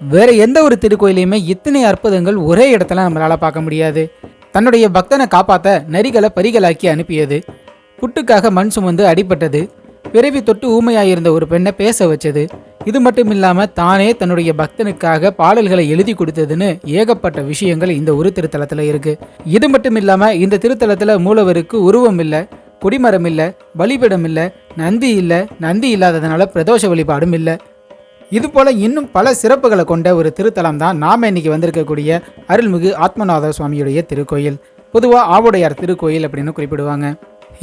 வேற எந்த ஒரு திருக்கோயிலையுமே இத்தனை அற்புதங்கள் ஒரே இடத்துல நம்மளால பார்க்க முடியாது. தன்னுடைய பக்தனை காப்பாற்ற நரிகளை பரிகளாக்கி அனுப்பியது. புட்டுக்காக மண் சுமந்து அடிபட்டது. பிறவி தொட்டு ஊமையாயிருந்த ஒரு பெண்ணை பேச வச்சது. இது மட்டும் இல்லாம தானே தன்னுடைய பக்தனுக்காக பாடல்களை எழுதி கொடுத்ததுன்னு ஏகப்பட்ட விஷயங்கள் இந்த ஒரு திருத்தலத்துல இருக்கு. இது மட்டும் இல்லாம இந்த திருத்தலத்துல மூலவருக்கு உருவம் இல்லை கொடிமரம் இல்லை பலிபிடம் இல்லை நந்தி இல்லை நந்தி இல்லாததுனால பிரதோஷ வழிபாடும் இல்லை. இது போல இன்னும் பல சிறப்புகளை கொண்ட ஒரு திருத்தலம் தான் நாம இன்னைக்கு வந்திருக்கக்கூடிய அருள்மிகு ஆத்மநாத சுவாமியுடைய திருக்கோயில். பொதுவாக ஆவுடையார் திருக்கோயில் அப்படின்னு குறிப்பிடுவாங்க.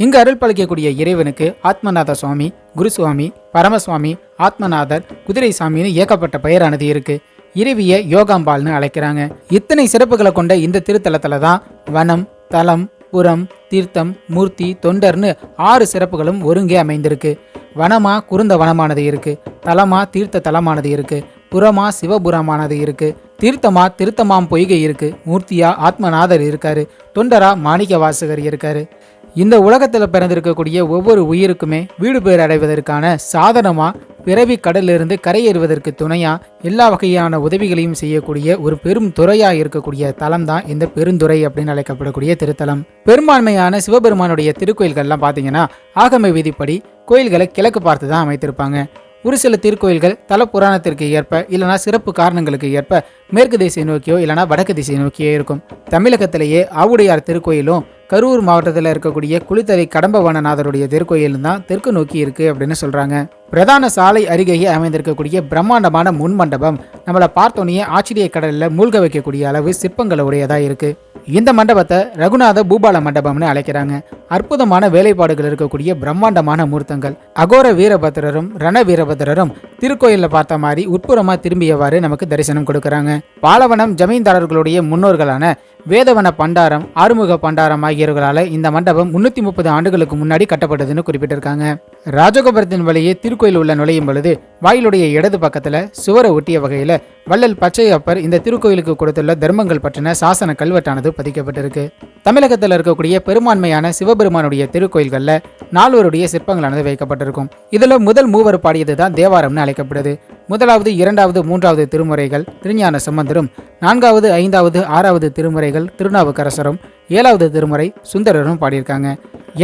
இங்கு அருள் பழிக்கக்கூடிய இறைவனுக்கு ஆத்மநாத சுவாமி குருசுவாமி பரமசுவாமி ஆத்மநாதர் குதிரை சாமின்னு ஏகப்பட்ட பெயரானது இருக்கு. இறைவிய யோகாம்பால்னு அழைக்கிறாங்க. இத்தனை சிறப்புகளை கொண்ட இந்த திருத்தலத்துல தான் வனம் தலம் புறம் தீர்த்தம் மூர்த்தி தொண்டர்னு ஆறு சிறப்புகளும் ஒருங்கே அமைந்திருக்கு. வனமா குருந்த வனமானது இருக்கு. தலமா தீர்த்த தலமானது இருக்கு. புறமா சிவபுரமானது இருக்கு. தீர்த்தமா திருத்தமாம் பொய்கை இருக்கு. மூர்த்தியா ஆத்மநாதர் இருக்காரு. தொண்டரா மாணிக்க வாசகர் இருக்காரு. இந்த உலகத்தில் பிறந்திருக்கக்கூடிய ஒவ்வொரு உயிருக்குமே வீடு பேர் அடைவதற்கான சாதனமா பிறவி கடலிலிருந்து கரையேறுவதற்கு துணையா எல்லா வகையான உதவிகளையும் செய்யக்கூடிய ஒரு பெரும் துறையா இருக்கக்கூடிய தலம் தான் இந்த பெருந்துறை அப்படின்னு அழைக்கப்படக்கூடிய திருத்தலம். பெரும்பான்மையான சிவபெருமானுடைய திருக்கோயில்கள்லாம் பார்த்தீங்கன்னா ஆகம விதிப்படி கோயில்களை கிழக்கு பார்த்து தான் அமைத்திருப்பாங்க. ஒரு சில திருக்கோயில்கள் தல புராணத்திற்கு ஏற்ப இல்லைனா சிறப்பு காரணங்களுக்கு ஏற்ப மேற்கு திசை நோக்கியோ இல்லைனா வடக்கு திசை நோக்கியோ இருக்கும். தமிழகத்திலேயே ஆவுடையார் திருக்கோயிலும் கரூர் மாவட்டத்தில் இருக்கக்கூடிய குளித்தலை கடம்பவனநாதருடைய திருக்கோயிலும் தான் தெற்கு நோக்கி இருக்கு அப்படின்னு சொல்றாங்க. பிரதான சாலை அருகேயே அமைந்திருக்கக்கூடிய பிரம்மாண்டமான முன் மண்டபம் நம்மளை பார்த்தோன்னே ஆச்சரிய கடலில் மூழ்க வைக்கக்கூடிய அளவு சிற்பங்களை உடையதா இருக்கு. இந்த மண்டபத்தை ரகுநாத பூபால மண்டபம்னு அழைக்கிறாங்க. அற்புதமான வேலைப்பாடுகள் இருக்கக்கூடிய பிரம்மாண்டமான மூர்த்தங்கள். அகோர வீரபத்திரரும் ரண வீரபத்திரரும் திருக்கோயிலில் பார்த்த மாதிரி உட்புறமா திரும்பியவாறு நமக்கு தரிசனம் கொடுக்கறாங்க. பாலவனம் ஜமீன்தாரர்களுடைய முன்னோர்களான வேதவன பண்டாரம் ஆறுமுக பண்டாரம் ஆகியவர்களால் இந்த மண்டபம் முன்னூத்தி முப்பது ஆண்டுகளுக்கு முன்னாடி கட்டப்பட்டதுன்னு குறிப்பிட்டிருக்காங்க. ராஜகோபுரத்தின் வழியே திருக்கோயில் உள்ள நுழையும் பொழுது வாயிலுடைய இடது பக்கத்துல சுவரை ஒட்டிய வகையில வள்ளல் பச்சையப்பர் இந்த திருக்கோயிலுக்கு கொடுத்துள்ள தர்மங்கள் பற்றின சாசன கல்வெட்டானது பதிக்கப்பட்டிருக்கு. தமிழகத்தில் இருக்கக்கூடிய பெரும்பான்மையான சிவபெருமானுடைய திருக்கோயில்களில் நால்வருடைய சிற்பங்களானது வைக்கப்பட்டிருக்கும். இதில் முதல் மூவர் பாடியது தான் தேவாரம்னு அழைக்கப்படுது. முதலாவது இரண்டாவது மூன்றாவது திருமுறைகள் திருஞான சம்பந்தரும் நான்காவது ஐந்தாவது ஆறாவது திருமுறைகள் திருநாவுக்கரசரும் ஏழாவது திருமுறை சுந்தரரும் பாடியிருக்காங்க.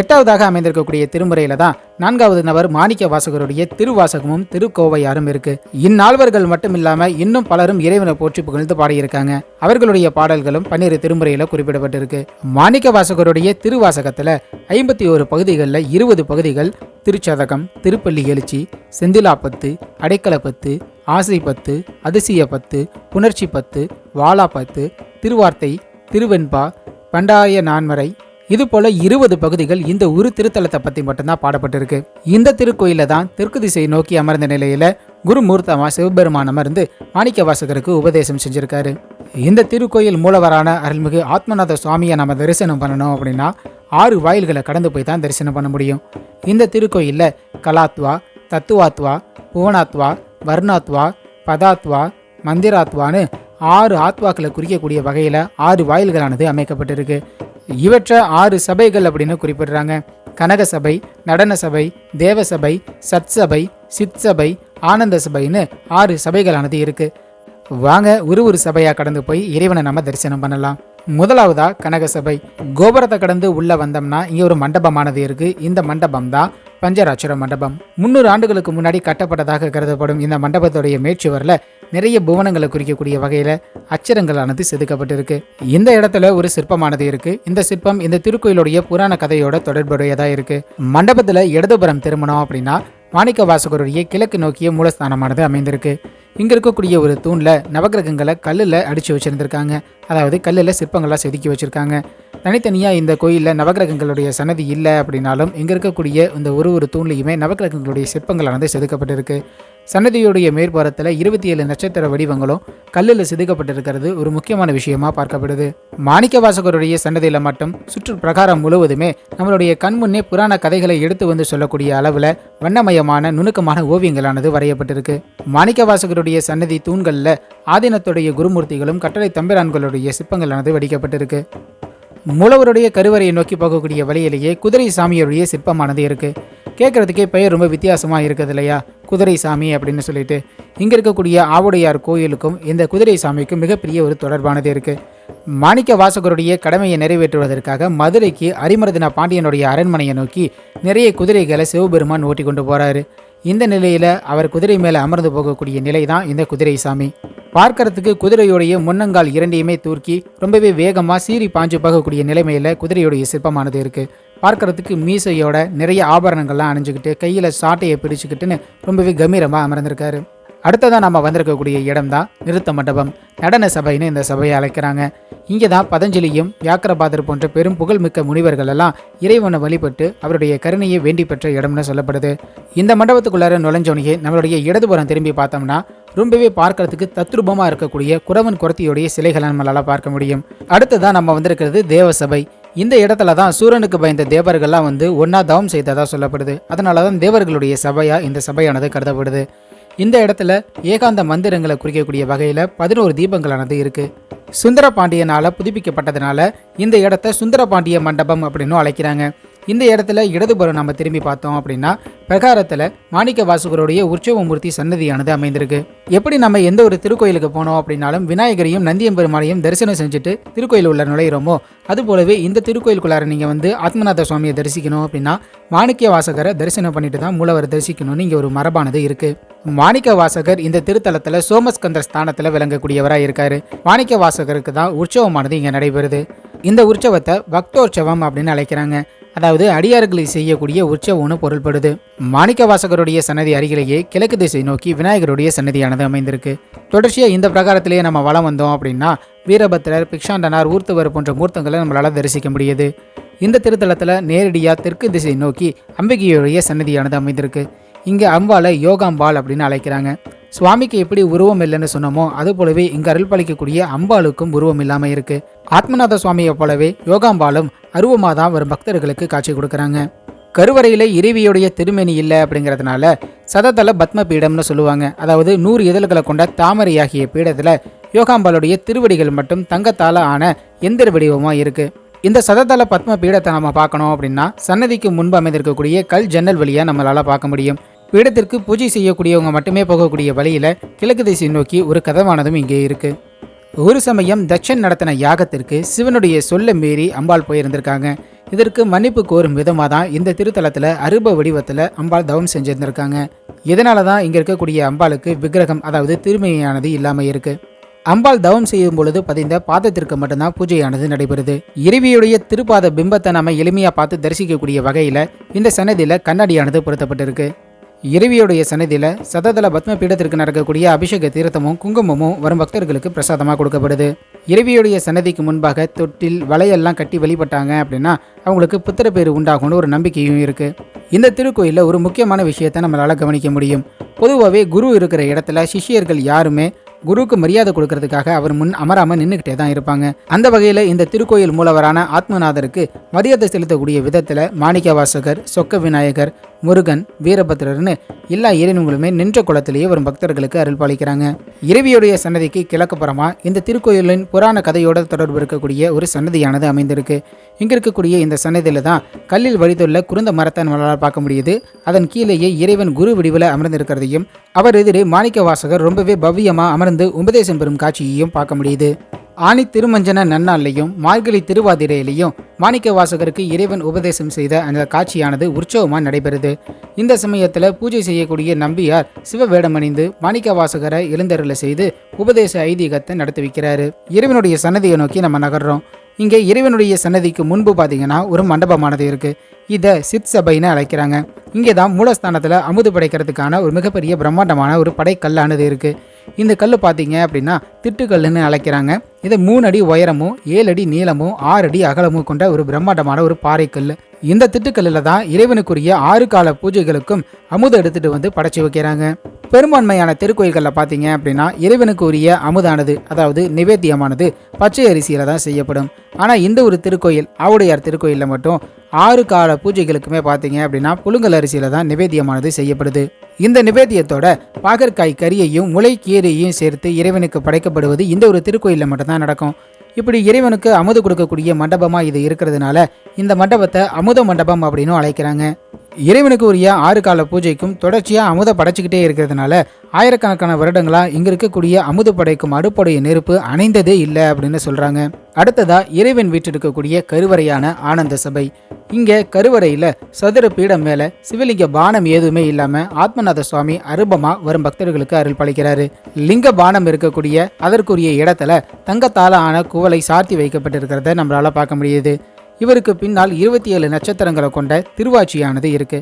எட்டாவதாக அமைந்திருக்கக்கூடிய திருமுறையில தான் நான்காவது நபர் மாணிக்க வாசகருடைய திருவாசகமும் திருக்கோவையாரும் இருக்கு. இந்நால்வர்கள் மட்டும் இல்லாம இன்னும் பலரும் இறைவனை போற்றி புகழ்ந்து பாடியிருக்காங்க. அவர்களுடைய பாடல்களும் பன்னிரு திருமுறையில குறிப்பிடப்பட்டிருக்கு. மாணிக்க வாசகருடைய திருவாசகத்துல ஐம்பத்தி ஒரு பகுதிகளில் இருபது பகுதிகள் திருச்சதகம் திருப்பள்ளி எழுச்சி செந்திலாப்பத்து அடைக்கலப்பத்து ஆசை பத்து அதிசய பத்து புணர்ச்சி பத்து வாலா பத்து திருவார்த்தை திருவெண்பா பண்டாய நான்மறை இது போல இருபது பகுதிகள் இந்த ஒரு திருத்தலத்தை பத்தி மட்டும்தான் பாடப்பட்டிருக்கு. இந்த திருக்கோயில தான் தெற்கு திசை நோக்கி அமர்ந்த நிலையில குருமூர்த்தமா சிவபெருமான் அமர்ந்து மாணிக்க வாசகருக்கு உபதேசம் செஞ்சிருக்காரு. இந்த திருக்கோயில் மூலவரான அருள்மிகு ஆத்மநாத சுவாமியை நம்ம தரிசனம் பண்ணணும் அப்படின்னா ஆறு வாயில்களை கடந்து போய் தான் தரிசனம் பண்ண முடியும். இந்த திருக்கோயிலில் கலாத்வா தத்துவாத்வா புவனாத்வா வர்ணாத்வா பதாத்வா மந்திராத்வான்னு ஆறு ஆத்வாக்களை குறிக்கக்கூடிய வகையில் ஆறு வாயில்களானது அமைக்கப்பட்டிருக்கு. இவற்றை ஆறு சபைகள் அப்படின்னு குறிப்பிடுறாங்க. கனக சபை நடன சபை தேவ சபை சத் சபை சித் சபை ஆனந்த சபைன்னு ஆறு சபைகளானது இருக்கு. வாங்க ஒரு ஒரு சபையா கடந்து போய் இறைவனை நம்ம தரிசனம் பண்ணலாம். முதலாவதா கனகசபை. கோபுரத்தை கடந்து உள்ள வந்தோம்னா இங்க ஒரு மண்டபமானது இருக்கு. இந்த மண்டபம் தான் பஞ்சராட்சர மண்டபம். முன்னூறு ஆண்டுகளுக்கு முன்னாடி கட்டப்பட்டதாக கருதப்படும் இந்த மண்டபத்துடைய மேற்சுவரில் நிறைய புவனங்களை குறிக்கக்கூடிய வகையில் அச்சரங்களானது செதுக்கப்பட்டிருக்கு. இந்த இடத்துல ஒரு சிற்பமானது இருக்கு. இந்த சிற்பம் இந்த திருக்கோயிலுடைய புராண கதையோட தொடர்புடையதாக இருக்கு. மண்டபத்தில் இடதுபுறம் திருமணம் அப்படின்னா மாணிக்க வாசகருடைய கிழக்கு நோக்கிய மூலஸ்தானமானது அமைந்திருக்கு. இங்கே இருக்கக்கூடிய ஒரு தூணில் நவகிரகங்களை கல்லில் அடித்து வச்சுருந்துருக்காங்க. அதாவது கல்லில் சிற்பங்களாக செதுக்கி வச்சுருக்காங்க. தனித்தனியாக இந்த கோயிலில் நவகிரகங்களுடைய சன்னதி இல்லை அப்படின்னாலும் இங்கே இருக்கக்கூடிய இந்த ஒரு ஒரு தூண்லையுமே நவகிரகங்களுடைய சிற்பங்களானது செதுக்கப்பட்டிருக்கு. சன்னதியுடைய மேற்புறத்தில் இருபத்தி ஏழு நட்சத்திர வடிவங்களும் கல்லில் செதுக்கப்பட்டிருக்கிறது ஒரு முக்கியமான விஷயமா பார்க்கப்படுது. மாணிக்க வாசகருடைய சன்னதியில் மட்டும் சுற்று பிரகாரம் முழுவதுமே நம்மளுடைய கண்முன்னே புராண கதைகளை எடுத்து வந்து சொல்லக்கூடிய அளவில் வண்ணமயமான நுணுக்கமான ஓவியங்களானது வரையப்பட்டிருக்கு. மாணிக்க வாசகருடைய சன்னதி தூண்களில் ஆதீனத்துடைய குருமூர்த்திகளும் கட்டளை தம்பிரான்களுடைய சிற்பங்களானது வடிக்கப்பட்டிருக்கு. மூலவருடைய கருவறையை நோக்கி போகக்கூடிய வழியிலேயே குதிரை சாமியுடைய சிற்பமானது இருக்குது கேட்குறதுக்கே பெயர் ரொம்ப வித்தியாசமாக இருக்குது இல்லையா? குதிரை சாமி அப்படின்னு சொல்லிட்டு இங்கே இருக்கக்கூடிய ஆவுடையார் கோயிலுக்கும் இந்த குதிரை சாமிக்கும் மிகப்பெரிய ஒரு தொடர்பானது இருக்குது மாணிக்க வாசகருடைய கடமையை நிறைவேற்றுவதற்காக மதுரைக்கு அரிமர்தன பாண்டியனுடைய அரண்மனையை நோக்கி நிறைய குதிரைகளை சிவபெருமான் ஓட்டி கொண்டு போகிறாரு இந்த நிலையில் அவர் குதிரை மேலே அமர்ந்து போகக்கூடிய நிலை தான் இந்த குதிரை சாமி. பார்க்கறதுக்கு குதிரையுடைய முன்னங்கால் இரண்டையுமே தூக்கி ரொம்பவே வேகமாக சீறி பாஞ்சு போகக்கூடிய நிலைமையில் குதிரையுடைய சிற்பமானது இருக்குது பார்க்கறதுக்கு மீசையோட நிறைய ஆபரணங்கள்லாம் அணிஞ்சுக்கிட்டு கையில் சாட்டையை பிடிச்சிக்கிட்டுன்னு ரொம்பவே கம்பீரமாக அமர்ந்திருக்காரு. அடுத்ததாக நம்ம வந்திருக்கக்கூடிய இடம் தான் நிறுத்த மண்டபம். நடன சபைன்னு இந்த சபையை அழைக்கிறாங்க. இங்கே தான் பதஞ்சலியும் வியாக்கரபாதர் போன்ற பெரும் புகழ்மிக்க முனிவர்கள் எல்லாம் இறைவனை வழிபட்டு அவருடைய கருணையை வேண்டி பெற்ற இடம்னு சொல்லப்படுது. இந்த மண்டபத்துக்குள்ளார நுழைஞ்சோனையே நம்மளுடைய இடதுபுறம் திரும்பி பார்த்தோம்னா ரொம்பவே பார்க்கறதுக்கு தத்ரூபமாக இருக்கக்கூடிய குறவன் குரத்தியுடைய சிலைகளை நம்மளால் பார்க்க முடியும். அடுத்ததான் நம்ம வந்திருக்கிறது தேவசபை. இந்த இடத்துல தான் சூரனுக்கு பயந்த தேவர்கள்லாம் வந்து ஒன்னா தவம் செய்ததாக சொல்லப்படுது. அதனால தான் தேவர்களுடைய சபையாக இந்த சபையானது கருதப்படுது. இந்த இடத்துல ஏகாந்த மந்திரங்களை குறிக்கக்கூடிய வகையில் பதினோரு தீபங்களானது இருக்கு. சுந்தர பாண்டியனால புதுப்பிக்கப்பட்டதுனால இந்த இடத்த சுந்தர பாண்டிய மண்டபம் அப்படின்னு அழைக்கிறாங்க. இந்த இடத்துல இடதுபுறம் நம்ம திரும்பி பார்த்தோம் அப்படின்னா பிரகாரத்தில் மாணிக்க வாசகருடைய உற்சவமூர்த்தி சன்னதியானது அமைந்திருக்கு. எப்படி நம்ம எந்த ஒரு திருக்கோயிலுக்கு போனோம் அப்படின்னாலும் விநாயகரையும் நந்தியம்பெருமானையும் தரிசனம் செஞ்சுட்டு திருக்கோயில் உள்ள நுழையிறோமோ அது போலவே இந்த திருக்கோயிலுக்குள்ளார நீங்கள் வந்து ஆத்மநாத சுவாமியை தரிசிக்கணும் அப்படின்னா மாணிக்க வாசகரை தரிசனம் பண்ணிட்டு தான் மூலவர் தரிசிக்கணும்னு இங்கே ஒரு மரபானது இருக்குது மாணிக்க வாசகர் இந்த திருத்தலத்தில் சோமஸ்கந்தர் ஸ்தானத்தில் விளங்கக்கூடியவராக இருக்காரு. மாணிக்க வாசகருக்கு தான் உற்சவமானது இங்கே நடைபெறுது. இந்த உற்சவத்தை பக்தோற்சவம் அப்படின்னு அழைக்கிறாங்க. அதாவது அடியார்களை செய்யக்கூடிய உற்சவம்னு பொருள்படுது. மாணிக்க வாசகருடைய சன்னதி அருகிலேயே கிழக்கு திசை நோக்கி விநாயகருடைய சன்னதியானது அமைந்திருக்கு. தொடர்ச்சியா இந்த பிரகாரத்திலேயே நம்ம வலம் வந்தோம் அப்படின்னா வீரபத்திரர் பிக்ஷாண்டனார் ஊர்த்துவர் போன்ற மூர்த்தங்களை நம்மளால தரிசிக்க முடியுது. இந்த திருத்தலத்தில் நேரடியாக தெற்கு திசை நோக்கி அம்பிகையுடைய சன்னதியானது அமைந்திருக்கு. இங்கே அம்பாலை யோகாம்பாள் அப்படின்னு அழைக்கிறாங்க. சுவாமிக்கு எப்படி உருவம் இல்லைன்னு சொன்னோமோ அது போலவே இங்கு அருள் பாலிக்கக்கூடிய அம்பாளுக்கும் உருவம் இல்லாமல் இருக்கு. ஆத்மநாத சுவாமியை போலவே யோகாம்பாலும் அருவமாக தான் வரும் பக்தர்களுக்கு காட்சி கொடுக்குறாங்க. கருவறையில இறைவியுடைய திருமேனி இல்லை அப்படிங்கிறதுனால சததள பத்ம பீடம்னு சொல்லுவாங்க. அதாவது நூறு இதழ்களை கொண்ட தாமரையாகிய பீடத்தில் யோகாம்பாளுடைய திருவடிகள் மட்டும் தங்கத்தால ஆன எந்திர வடிவமாக இருக்கு. இந்த சததள பத்ம பீடத்தை நம்ம பார்க்கணும் அப்படின்னா சன்னதிக்கு முன்பு அமைந்திருக்கக்கூடிய கல் ஜன்னல் வழியாக நம்மளால பார்க்க முடியும். பீடத்திற்கு பூஜை செய்யக்கூடியவங்க மட்டுமே போகக்கூடிய வழியில் கிழக்கு திசை நோக்கி ஒரு கதவானதும் இங்கே இருக்கு. ஒரு சமயம் தட்சன் நடத்தின யாகத்திற்கு சிவனுடைய சொல்ல மீறி அம்பாள் போயிருந்திருக்காங்க. இதற்கு மன்னிப்பு கோரும் விதமாக தான் இந்த திருத்தலத்தில் அருப வடிவத்தில் அம்பாள் தவம் செஞ்சிருந்திருக்காங்க. இதனால தான் இங்கே இருக்கக்கூடிய அம்பாளுக்கு விக்கிரகம் அதாவது திருமையானது இல்லாமல் இருக்கு. அம்பாள் தவம் செய்யும் பொழுது பதிந்த பாதத்திற்கு மட்டும்தான் பூஜையானது நடைபெறுது. இறைவியுடைய திருப்பாத பிம்பத்தை நம்ம எளிமையாக பார்த்து தரிசிக்கக்கூடிய வகையில் இந்த சன்னதியில் கண்ணாடியானது பொருத்தப்பட்டிருக்கு. இறைவியுடைய சன்னதியில் சததள பத்ம பீடத்திற்கு நடக்கக்கூடிய அபிஷேக தீர்த்தமும் குங்குமமும் வரும் பக்தர்களுக்கு பிரசாதமாக கொடுக்கப்படுது. இறைவியுடைய சன்னதிக்கு முன்பாக தொட்டில் வலையெல்லாம் கட்டி வழிபட்டாங்க அப்படின்னா அவங்களுக்கு புத்திர பேர் உண்டாகும்னு ஒரு நம்பிக்கையும் இருக்கு. இந்த திருக்கோயிலில் ஒரு முக்கியமான விஷயத்தை நம்மளால் கவனிக்க முடியும். பொதுவாகவே குரு இருக்கிற இடத்துல சிஷ்யர்கள் யாருமே குருவுக்கு மரியாதை கொடுக்கறதுக்காக அவர் முன் அமராம நின்றுக்கிட்டே தான் இருப்பாங்க. அந்த வகையில் இந்த திருக்கோயில் மூலவரான ஆத்மநாதருக்கு மரியாதை செலுத்தக்கூடிய விதத்தில் மாணிக்க வாசகர் சொக்க விநாயகர் முருகன் வீரபத்ரர்னு எல்லா இறைவங்களுமே நின்ற குளத்திலேயே வரும் பக்தர்களுக்கு அருள் பாலிக்கிறாங்க. இறைவியுடைய சன்னதிக்கு கிழக்குப்புறமா இந்த திருக்கோயிலின் புராண கதையோட தொடர்பு இருக்கக்கூடிய ஒரு சன்னதியானது அமைந்திருக்கு. இங்க இருக்கக்கூடிய இந்த சன்னதியில தான் கல்லில் வடித்துள்ள குருந்த மரத்தை நம்மளால் பார்க்க முடியுது. அதன் கீழேயே இறைவன் குரு வடிவில் அமர்ந்திருக்கிறதையும் அவர் எதிரே மாணிக்க வாசகர் ரொம்பவே பவ்யமா அமர்ந்து உபதேசம் பெறும் காட்சியையும் பார்க்க முடியுது. ஆணி திருமஞ்சன நன்னாள்லையும் மார்கழி திருவாதிரையிலையும் மாணிக்க வாசகருக்கு இறைவன் உபதேசம் செய்த அந்த காட்சியானது உற்சவமாக நடைபெறுது. இந்த சமயத்தில் பூஜை செய்யக்கூடிய நம்பியார் சிவ வேடமணிந்து மாணிக்க வாசகரை எழுந்தருளை செய்து உபதேச ஐதீகத்தை நடத்தி வைக்கிறாரு. இறைவனுடைய சன்னதியை நோக்கி நம்ம நகர்றோம். இங்கே இறைவனுடைய சன்னதிக்கு முன்பு பார்த்தீங்கன்னா ஒரு மண்டபமானது இருக்கு. இதை சித் சபைன்னு அழைக்கிறாங்க. இங்கே தான் மூலஸ்தானத்தில் அமுது படைக்கிறதுக்கான ஒரு மிகப்பெரிய பிரம்மாண்டமான ஒரு படைக்கல்லானது இருக்கு. இந்த கல் பார்த்தீங்க அப்படின்னா திட்டுக்கல்லுன்னு அழைக்கிறாங்க. இது மூணு அடி உயரமும் ஏழு அடி நீளமும் ஆறு அடி அகலமும் கொண்ட ஒரு பிரம்மாண்டமான ஒரு பாறைக்கல் இந்த திட்டுக்கல்லில் தான் இறைவனுக்குரிய ஆறு கால பூஜைகளுக்கும் அமுதம் எடுத்துட்டு வந்து படைச்சி வைக்கிறாங்க. பெரும்பான்மையான திருக்கோயில்களில் பார்த்தீங்க அப்படின்னா இறைவனுக்கு உரிய அமுதானது அதாவது நிவேத்தியமானது பச்சை அரிசியில் தான் செய்யப்படும். ஆனால் இந்த ஒரு திருக்கோயில் ஆவுடையார் திருக்கோயிலில் மட்டும் ஆறு கால பூஜைகளுக்குமே பார்த்தீங்க அப்படின்னா புழுங்கல் அரிசியில் தான் நிவேத்தியமானது செய்யப்படுது. இந்த நிவேத்தியத்தோட பாகற்காய் கறியையும் முளைக்கீரையும் சேர்த்து இறைவனுக்கு படைக்கப்படுவது இந்த ஒரு திருக்கோயிலில் மட்டும்தான் நடக்கும். இப்படி இறைவனுக்கு அமுது கொடுக்கக்கூடிய மண்டபமாக இது இருக்கிறதுனால இந்த மண்டபத்தை அமுத மண்டபம் அப்படின்னு அழைக்கிறாங்க. இறைவனுக்கு உரிய ஆறு கால பூஜைக்கும் தொடர்ச்சியாக அமுத படைச்சிக்கிட்டே இருக்கிறதுனால ஆயிரக்கணக்கான வருடங்களாக இங்கே இருக்கக்கூடிய அமுது படைக்கும் அடுப்படைய நெருப்பு அணைந்ததே இல்லை அப்படின்னு சொல்கிறாங்க அடுத்ததாக இறைவன் வீற்றிருக்கக்கூடிய கருவறையான ஆனந்த சபை. இங்கே கருவறையில் சதுர பீடம் மேலே சிவலிங்க பானம் எதுவுமே இல்லாமல் ஆத்மநாத சுவாமி அருபமா வரும் பக்தர்களுக்கு அருள் பழிக்கிறாரு லிங்க பானம் இருக்கக்கூடிய அதற்குரிய இடத்துல தங்கத்தால ஆன குவளை சாத்தி வைக்கப்பட்டிருக்கிறத நம்மளால் பார்க்க முடியுது. இவருக்கு பின்னால் இருபத்தி ஏழு நட்சத்திரங்களை கொண்ட திருவாச்சியானது இருக்கு.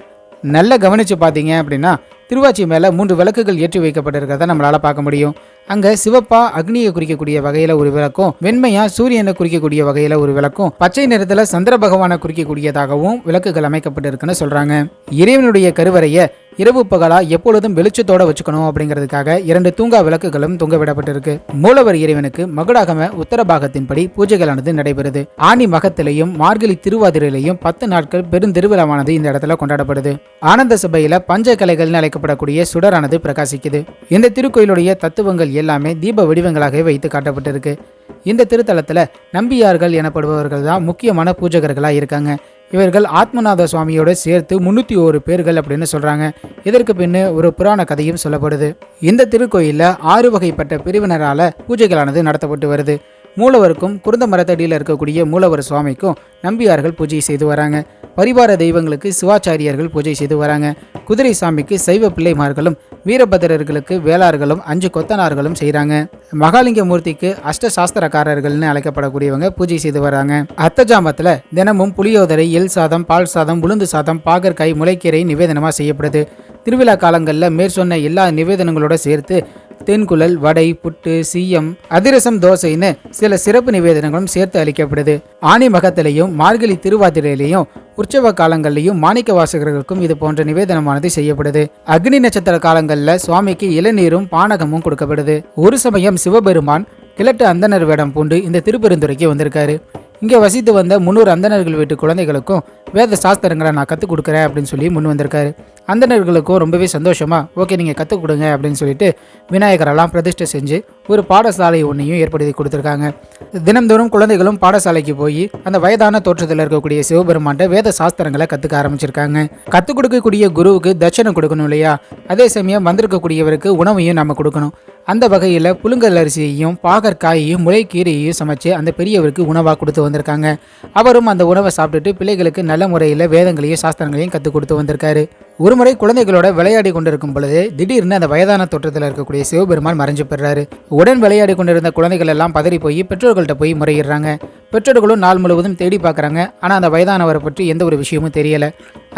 நல்லா கவனிச்சு பார்த்தீங்க அப்படின்னா திருவாச்சி மேலே மூன்று விளக்குகள் ஏற்றி வைக்கப்பட்டிருக்கிறத நம்மளால பார்க்க முடியும். அங்க சிவப்பா அக்னியை குறிக்கக்கூடிய வகையில ஒரு விளக்கும் வெண்மையா சூரியனை குறிக்கக்கூடிய வகையில ஒரு விளக்கும் பச்சை நிறத்துல சந்திர பகவானை குறிக்கக்கூடியதாகவும் விளக்குகள் அமைக்கப்பட்டிருக்குன்னு சொல்றாங்க. இறைவனுடைய கருவறையை இரவு பகலா எப்பொழுதும் வெளிச்சத்தோட வச்சுக்கணும் அப்படிங்கிறதுக்காக இரண்டு தூங்கா விளக்குகளும் தொங்க விடப்பட்டிருக்கு. மூலவர் இறைவனுக்கு மகுடாகம உத்தரபாகத்தின்படி பூஜைகளானது நடைபெறுது. ஆணி மகத்திலையும் மார்கழி திருவாதிரையிலையும் பத்து நாட்கள் பெருந்திருவிழாவானது இந்த இடத்துல கொண்டாடப்படுது. ஆனந்த சபையில பஞ்ச கலைகள்னு அழைக்கப்படக்கூடிய சுடரானது பிரகாசிக்குது. இந்த திருக்கோயிலுடைய தத்துவங்கள் எல்லாமே தீப வடிவங்களாகவே வைத்து காட்டப்பட்டிருக்கு. இந்த திருத்தலத்துல நம்பியார்கள் எனப்படுபவர்கள் தான் முக்கியமான பூஜகர்களா இருக்காங்க. இவர்கள் ஆத்மநாத சுவாமியோட சேர்த்து முன்னூற்றி ஒரு பேர்கள் அப்படின்னு சொல்கிறாங்க இதற்கு பின்னு ஒரு புராண கதையும் சொல்லப்படுது. இந்த திருக்கோயிலில் ஆறு வகைப்பட்ட பிரிவினரால் பூஜைகளானது நடத்தப்பட்டு வருது. மூலவருக்கும் குருந்த மரத்தடியில் இருக்கக்கூடிய மூலவர் சுவாமிக்கும் நம்பியார்கள் பூஜை செய்து வராங்க. பரிவார தெய்வங்களுக்கு சிவாச்சாரியர்கள் பூஜை செய்து வராங்க. குதிரை சாமிக்கு சைவ பிள்ளைமார்களும் வீரபத்திரர்களுக்கு வேளார்களும் அஞ்சு கொத்தனார்களும் செய்கிறாங்க மகாலிங்க மூர்த்திக்கு அஷ்ட சாஸ்திரக்காரர்கள்னு அழைக்கப்படக்கூடியவங்க பூஜை செய்து வராங்க. அத்தஜாமத்தில் தினமும் புளியோதரை எல் சாதம் பால் சாதம் உளுந்து சாதம் பாகற்காய் முளைக்கீரை நிவேதனமாக செய்யப்படுது. திருவிழா காலங்களில் மேற்சொன்ன எல்லா நிவேதனங்களோட சேர்த்து தென்குழல் வடை புட்டு சீயம் அதிரசம் தோசைன்னு சில சிறப்பு நிவேதனங்களும் சேர்த்து அளிக்கப்படுது. ஆணி மகத்திலையும் மார்கழி திருவாதிரையிலையும் உற்சவ காலங்கள்லையும் மாணிக்க வாசகர்களுக்கும் இது போன்ற நிவேதனமானது செய்யப்படுது. அக்னி நட்சத்திர காலங்களில் சுவாமிக்கு இளநீரும் பானகமும் கொடுக்கப்படுது. ஒரு சமயம் சிவபெருமான் கிழட்டு அந்தனர் வேடம் பூண்டு இந்த திருப்பெருந்துறைக்கு வந்திருக்காரு. இங்கே வசித்து வந்த முன்னூறு அந்தணர்கள் வீட்டு குழந்தைகளுக்கும் வேத சாஸ்திரங்களை நான் கற்றுக் கொடுக்குறேன் அப்படின்னு சொல்லி முன் வந்திருக்காரு. அந்தணர்களுக்கும் ரொம்பவே சந்தோஷமா ஓகே நீங்கள் கற்றுக் கொடுங்க அப்படின்னு சொல்லிட்டு விநாயகரெல்லாம் பிரதிஷ்டை செஞ்சு ஒரு பாடசாலை ஒன்றையும் ஏற்படுத்தி கொடுத்துருக்காங்க. தினம்தோறும் குழந்தைகளும் பாடசாலைக்கு போய் அந்த வயதான தோற்றத்தில் இருக்கக்கூடிய சிவபெருமான்ட்ட வேத சாஸ்திரங்களை கற்றுக்க ஆரம்பிச்சிருக்காங்க. கற்றுக் கொடுக்கக்கூடிய குருவுக்கு தட்சணம் கொடுக்கணும் இல்லையா? அதே சமயம் வந்திருக்கக்கூடியவருக்கு உணவையும் நம்ம கொடுக்கணும். அந்த வகையில் புழுங்கல் அரிசியையும் பாகற்காயையும் முளைக்கீரையையும் சமைச்சு அந்த பெரியவருக்கு உணவாக கொடுத்து வந்திருக்காங்க. அவரும் அந்த உணவை சாப்பிட்டுட்டு பிள்ளைகளுக்கு நல்ல முறையில் வேதங்களையும் சாஸ்திரங்களையும் கற்றுக் கொடுத்து வந்திருக்காரு. ஒரு முறை குழந்தைகளோட விளையாடி கொண்டிருக்கும் பொழுது திடீர்னு அந்த வயதான தோற்றத்தில் இருக்கக்கூடிய சிவபெருமான் மறைஞ்சு பெறாரு உடன் விளையாடி கொண்டிருந்த குழந்தைகள் எல்லாம் பதறி போய் பெற்றோர்கள்ட்ட போய் முறையிடுறாங்க. பெற்றோர்களும் நாள் முழுவதும் தேடி பார்க்குறாங்க. ஆனால் அந்த வயதானவரை பற்றி எந்த ஒரு விஷயமும் தெரியல.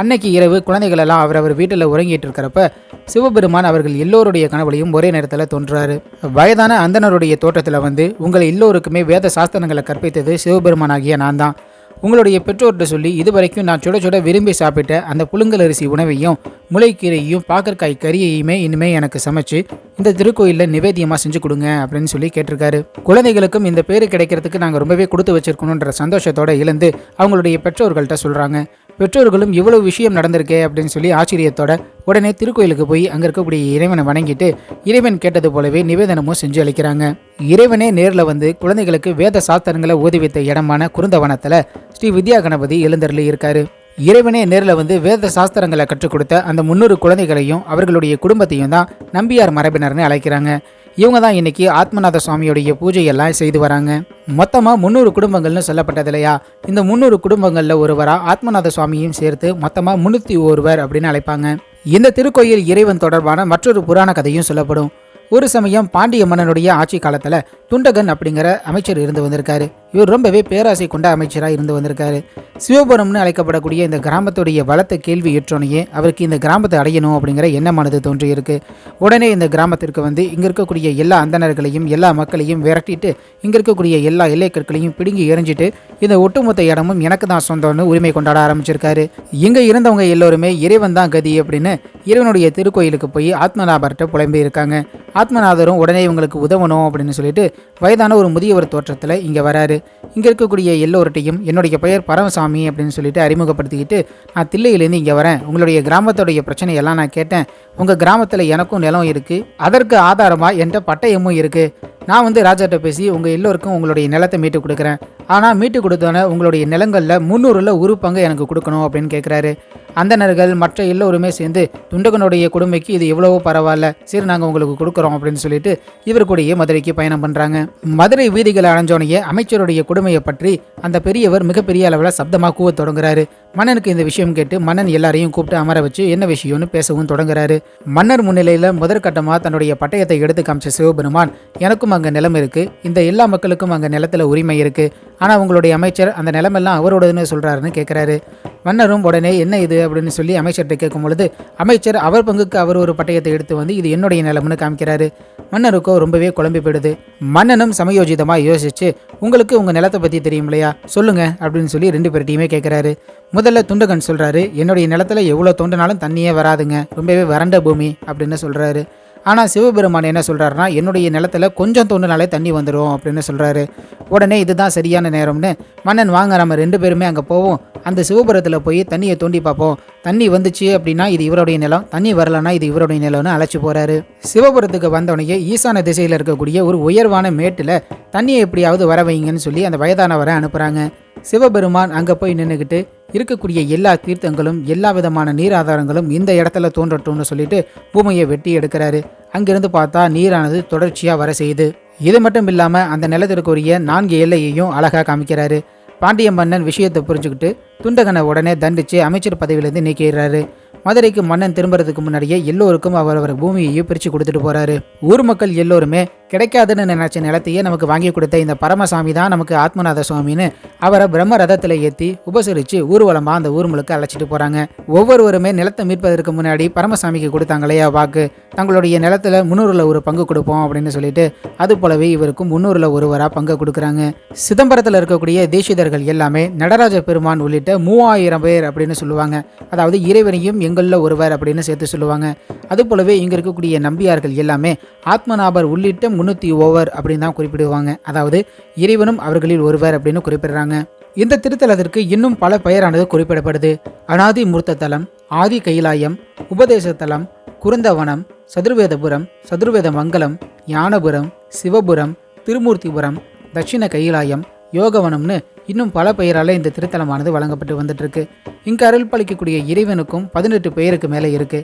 அன்னைக்கு இரவு குழந்தைகள் எல்லாம் அவரவர் வீட்டில் உறங்கிட்டு இருக்கிறப்ப சிவபெருமான் அவர்கள் எல்லோருடைய கனவுலையும் ஒரே நேரத்தில் தோன்றுறாரு வயதான அந்தனருடைய தோற்றத்தில் வந்து உங்களை எல்லோருக்குமே வேத சாஸ்திரங்களை கற்பித்தது சிவபெருமானாகிய நான் தான். உங்களுடைய பெற்றோர்கிட்ட சொல்லி இதுவரைக்கும் நான் சுட சுட விரும்பி சாப்பிட்ட அந்த புழுங்கல் அரிசி உணவையும் முளைக்கீரையும் பாக்கற்காய் கறியையுமே இனிமே எனக்கு சமைச்சு இந்த திருக்கோயிலில் நிவேதியமாக செஞ்சு கொடுங்க அப்படின்னு சொல்லி கேட்டிருக்காரு. குழந்தைகளுக்கும் இந்த பேர் கிடைக்கிறதுக்கு நாங்கள் ரொம்பவே கொடுத்து வச்சிருக்கணுன்ற சந்தோஷத்தோடு இழந்து அவங்களுடைய பெற்றோர்கள்ட்ட சொல்கிறாங்க பெற்றோர்களும் இவ்வளவு விஷயம் நடந்திருக்கே அப்படின்னு சொல்லி ஆச்சரியத்தோட உடனே திருக்கோயிலுக்கு போய் அங்கே இருக்கக்கூடிய இறைவனை வணங்கிட்டு இறைவன் கேட்டது போலவே நிவேதனமும் செஞ்சு அளிக்கிறாங்க. இறைவனே நேரில் வந்து குழந்தைகளுக்கு வேத சாஸ்திரங்களை ஓதி வைத்த இடமான குருந்தவனத்தில் ஸ்ரீ வித்யா கணபதி எழுந்தருளி இருக்காரு. இறைவனே நேரில் வந்து வேத சாஸ்திரங்களை கற்றுக் கொடுத்த அந்த முன்னூறு குழந்தைகளையும் அவர்களுடைய குடும்பத்தையும் தான் நம்பியார் மரபினர்னு அழைக்கிறாங்க. இவங்க தான் இன்னைக்கு ஆத்மநாத சுவாமியுடைய பூஜையெல்லாம் செய்து வராங்க. மொத்தமாக முந்நூறு குடும்பங்கள்னு சொல்லப்பட்டது இல்லையா? இந்த முந்நூறு குடும்பங்களில் ஒருவராக ஆத்மநாத சுவாமியும் சேர்த்து மொத்தமாக முன்னூற்றி ஒருவர் அப்படின்னு அழைப்பாங்க. இந்த திருக்கோயில் இறைவன் தொடர்பான மற்றொரு புராண கதையும் சொல்லப்படும். ஒரு சமயம் பாண்டிய மன்னனுடைய ஆட்சி காலத்தில் துண்டகன் அப்படிங்கிற அமைச்சர் இருந்து வந்திருக்காரு. இவர் ரொம்பவே பேராசை கொண்ட அமைச்சராக இருந்து வந்திருக்காரு. சிவபுரம்னு அழைக்கப்படக்கூடிய இந்த கிராமத்துடைய வளத்தை கேள்வி ஏற்றோனையே அவருக்கு இந்த கிராமத்தை அடையணும் அப்படிங்கிற எண்ணமானது தோன்றியிருக்கு. உடனே இந்த கிராமத்திற்கு வந்து இங்கே இருக்கக்கூடிய எல்லா அந்தணர்களையும் எல்லா மக்களையும் விரட்டிட்டு இங்கே இருக்கக்கூடிய எல்லா எல்லைக்கற்களையும் பிடுங்கி எறிஞ்சிட்டு இந்த ஒட்டுமொத்த இடமும் எனக்கு தான் சொந்தம்னு உரிமை கொண்டாட ஆரம்பிச்சிருக்காரு. இங்கே இருந்தவங்க எல்லோருமே இறைவன் தான் கதி அப்படின்னு இறைவனுடைய திருக்கோயிலுக்கு போய் ஆத்மநாபர்கிட்ட புலம்பி இருக்காங்க. ஆத்மநாதரும் உடனே இவங்களுக்கு உதவணும் அப்படின்னு சொல்லிட்டு வயதான ஒரு முதியவர் தோற்றத்தில் இங்கே வராரு. இங்கே இருக்கக்கூடிய எல்லோர்ட்டையும் என்னுடைய பெயர் பரமசாமி அப்படின்னு சொல்லிட்டு அறிமுகப்படுத்திக்கிட்டு நான் தில்லையிலேருந்து இங்கே வரேன். உங்களுடைய கிராமத்துடைய பிரச்சனையெல்லாம் நான் கேட்டேன். உங்கள் கிராமத்தில் எனக்கும் நிலம் இருக்குது அதற்கு ஆதாரமாக என்கிட்ட பட்டயமும் இருக்குது நான் வந்து ராஜாட்ட பேசி உங்கள் எல்லோருக்கும் உங்களுடைய நிலத்தை மீட்டு கொடுக்குறேன். ஆனால் மீட்டு கொடுத்தோன்னே உங்களுடைய நிலங்களில் முந்நூறில் ஒரு பங்கு எனக்கு கொடுக்கணும் அப்படின்னு கேட்குறாரு அந்தணர்கள் மற்ற எல்லோருமே சேர்ந்து துண்டகனுடைய கொடுமைக்கு இது எவ்வளவோ பரவாயில்ல சரி நாங்கள் உங்களுக்கு கொடுக்குறோம் அப்படின்னு சொல்லிட்டு இவர் கூடயே மதுரைக்கு பயணம் பண்ணுறாங்க மதுரை வீதிகளை அடைஞ்சோனையே அமைச்சருடைய கொடுமையை பற்றி அந்த பெரியவர் மிகப்பெரிய அளவில் சப்தமாக கூவ தொடங்குறாரு. மன்னனுக்கு இந்த விஷயம் கேட்டு மன்னன் எல்லாரையும் கூப்பிட்டு அமர வச்சு என்ன விஷயம்னு பேசவும் தொடங்குறாரு. மன்னர் முன்னிலையில் முதற்கட்டமாக தன்னுடைய பட்டயத்தை எடுத்து காமிச்ச சிவபெருமான் எனக்கும் அங்கே நிலம் இருக்கு. இந்த எல்லா மக்களுக்கும் அங்கே நிலத்துல உரிமை இருக்கு. ஆனால் உங்களுடைய அமைச்சர் அந்த நிலமெல்லாம் அவரோடதுன்னு சொல்றாருன்னு கேட்குறாரு மன்னரும் உடனே என்ன இது? அப்படின்னு சொல்லி அமைச்சர்கிட்ட கேட்கும் பொழுது அமைச்சர் அவர் பங்குக்கு அவர் ஒரு பட்டயத்தை எடுத்து வந்து இது என்னுடைய நிலம்னு காமிக்கிறாரு. மன்னருக்கோ ரொம்பவே குழம்பி போயிடுது. மன்னனும் சமயோஜிதமாக யோசிச்சு உங்களுக்கு உங்கள் நிலத்தை பற்றி தெரியும் இல்லையா? சொல்லுங்க அப்படின்னு சொல்லி ரெண்டு பேர்கிட்டையுமே கேட்குறாரு. முதல்ல துண்டகன் சொல்கிறாரு என்னுடைய நிலத்துல எவ்வளோ தோண்டினாலும் தண்ணியே வராதுங்க. ரொம்பவே வறண்ட பூமி அப்படின்னு சொல்கிறாரு ஆனால் சிவபெருமான் என்ன சொல்கிறாருன்னா என்னுடைய நிலத்துல கொஞ்சம் தோண்டினாலே தண்ணி வந்துடும் அப்படின்னு சொல்கிறாரு உடனே இதுதான் சரியான நேரம்னு மன்னன் வாங்க நம்ம ரெண்டு பேருமே அங்கே போவோம். அந்த சிவபுரத்தில் போய் தண்ணியை தோண்டி பார்ப்போம். தண்ணி வந்துச்சு அப்படின்னா இது இவருடைய நிலம். தண்ணி வரலன்னா இது இவருடைய நிலம்னு அழைச்சி போகிறாரு சிவபுரத்துக்கு வந்தவனையே ஈசான திசையில் இருக்கக்கூடிய ஒரு உயர்வான மேட்டில் தண்ணியை எப்படியாவது வர வைங்கன்னு சொல்லி அந்த வயதானவரை அனுப்புகிறாங்க சிவபெருமான் அங்கே போய் நின்றுக்கிட்டு இருக்கக்கூடிய எல்லா தீர்த்தங்களும் எல்லா விதமான நீர் ஆதாரங்களும் இந்த இடத்துல தோன்றட்டும்னு சொல்லிட்டு பூமியை வெட்டி எடுக்கிறாரு. அங்கிருந்து பார்த்தா நீரானது தொடர்ச்சியாக வர செய்யுது. இது மட்டும் இல்லாமல் அந்த நிலத்திற்குரிய நான்கு எல்லையையும் அழகாக காமிக்கிறாரு. பாண்டிய மன்னன் விஷயத்தை புரிஞ்சுக்கிட்டு துண்டகனை உடனே தண்டிச்சு அமைச்சர் பதவியிலேருந்து நீக்கிடுறாரு. மதுரைக்கு மன்னன் திரும்புறதுக்கு முன்னாடியே எல்லோருக்கும் அவர் அவர் பூமியையும் பிரித்து கொடுத்துட்டு போகிறாரு ஊர் மக்கள் எல்லோருமே கிடைக்காதுன்னு நினைச்ச நிலத்தையே நமக்கு வாங்கி கொடுத்த இந்த பரமசாமி தான் நமக்கு ஆத்மநாத சுவாமின்னு அவரை பிரம்ம ரதத்தில் ஏற்றி உபசரித்து ஊர்வலமாக அந்த ஊர் முழுக்க அழைச்சிட்டு போகிறாங்க ஒவ்வொருவருமே நிலத்தை மீட்பதற்கு முன்னாடி பரமசாமிக்கு கொடுத்தாங்க இல்லையா வாக்கு. தங்களுடைய நிலத்துல முன்னூறில் ஒரு பங்கு கொடுப்போம் அப்படின்னு சொல்லிட்டு அது போலவே இவருக்கும் முன்னூறில் ஒருவராக பங்கு கொடுக்குறாங்க. சிதம்பரத்தில் இருக்கக்கூடிய தேசிதர்கள் எல்லாமே நடராஜ பெருமான் உள்ளிட்ட மூவாயிரம் பேர் அப்படின்னு சொல்லுவாங்க. அதாவது இறைவனையும் எங்களில் ஒருவர் அப்படின்னு சேர்த்து சொல்லுவாங்க. அது போலவே இங்கே இருக்கக்கூடிய நம்பியார்கள் எல்லாமே ஆத்மநாபர் உள்ளிட்ட முந்நூற்றி ஓவர் அப்படின்னு தான் குறிப்பிடுவாங்க. அதாவது இறைவனும் அவர்களில் ஒருவர் அப்படின்னு குறிப்பிடுறாங்க. இந்த திருத்தலத்திற்கு இன்னும் பல பெயரானது குறிப்பிடப்படுது. அனாதி மூர்த்த தலம் ஆதி கைலாயம் உபதேச தலம் குருந்தவனம் சதுர்வேதபுரம் சதுர்வேத மங்கலம் ஞானபுரம் சிவபுரம் திருமூர்த்திபுரம் தட்சிண கைலாயம் யோகவனம்னு இன்னும் பல பெயரால் இந்த திருத்தலமானது வழங்கப்பட்டு வந்துட்டு இருக்கு இங்கு அருள் பளிக்கக்கூடிய இறைவனுக்கும் பதினெட்டு பெயருக்கு மேலே இருக்கு.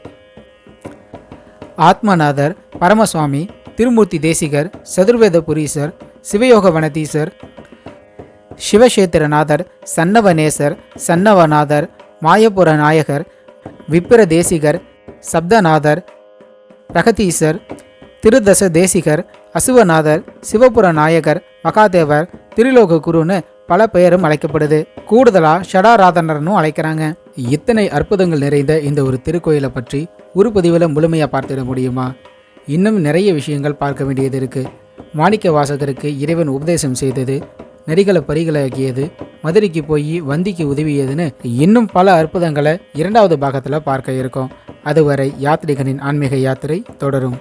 ஆத்மநாதர் பரமசுவாமி திருமூர்த்தி தேசிகர் சதுர்வேத புரீசர் சிவயோக வனதீசர் சிவக்ஷேத்திரநாதர் சன்னவநேசர் சன்னவநாதர் மாயபுர நாயகர் விப்பிர தேசிகர் சப்தநாதர் பிரகதீசர் திருதச தேசிகர் அசுவநாதர் சிவபுர நாயகர் மகாதேவர் திருலோக குருன்னு பல பெயரும் அழைக்கப்படுது. கூடுதலாக ஷடாராதனர்னும் அழைக்கிறாங்க. இத்தனை அற்புதங்கள் நிறைந்த இந்த ஒரு திருக்கோயிலை பற்றி ஒரு பதிவில் முழுமையாக பார்த்திட முடியுமா? இன்னும் நிறைய விஷயங்கள் பார்க்க வேண்டியது இருக்குது மாணிக்க வாசகருக்கு இறைவன் உபதேசம் செய்தது நரிகளை பரிகளாக்கியது மதுரைக்கு போய் வந்திக்கு உதவியதுன்னு இன்னும் பல அற்புதங்களை இரண்டாவது பாகத்தில் பார்க்க இருக்கோம். அதுவரை யாத்ரிகனின் ஆன்மீக யாத்திரை தொடரும்.